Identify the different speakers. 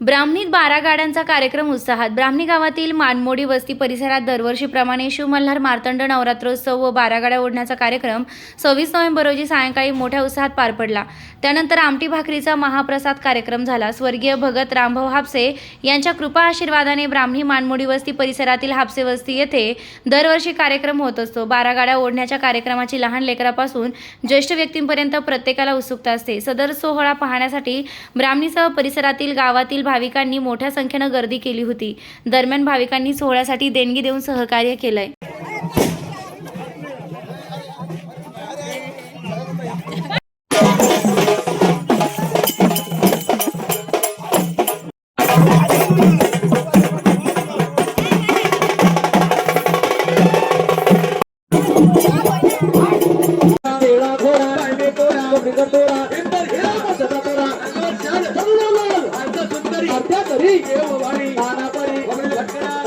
Speaker 1: ब्राह्मणीत बारा गाड्यांचा कार्यक्रम उत्साहात. ब्राह्मणी गावातील मानमोडी वस्ती परिसरात दरवर्षीप्रमाणे शिवमल्हार मार्तंड नवरात्रोत्सव व बारा गाड्या ओढण्याचा कार्यक्रम सव्वीस नोव्हेंबर रोजी सायंकाळी मोठ्या उत्साहात पार पडला. त्यानंतर आमटी भाकरीचा महाप्रसाद कार्यक्रम झाला. स्वर्गीय भगत रामभाऊ हापसे यांच्या कृपा आशीर्वादाने ब्राह्मणी मानमोडी वस्ती परिसरातील हापसे वस्ती येथे दरवर्षी कार्यक्रम होत असतो. बारा गाड्या ओढण्याच्या कार्यक्रमाची लहान लेकरापासून ज्येष्ठ व्यक्तींपर्यंत प्रत्येकाला उत्सुकता असते. सदर सोहळा पाहण्यासाठी ब्राह्मणीसह परिसरातील गावातील भाविकांनी मोठ्या संख्येनं गर्दी केली होती. दरम्यान भाविकांनी सोहळ्यासाठी देणगी देऊन सहकार्य केलंय. ಕರಿ ದೇವವಾಣಿ ಮಾನಪರಿ ಒಬ್ಬರು ಲಕ್ಷಣ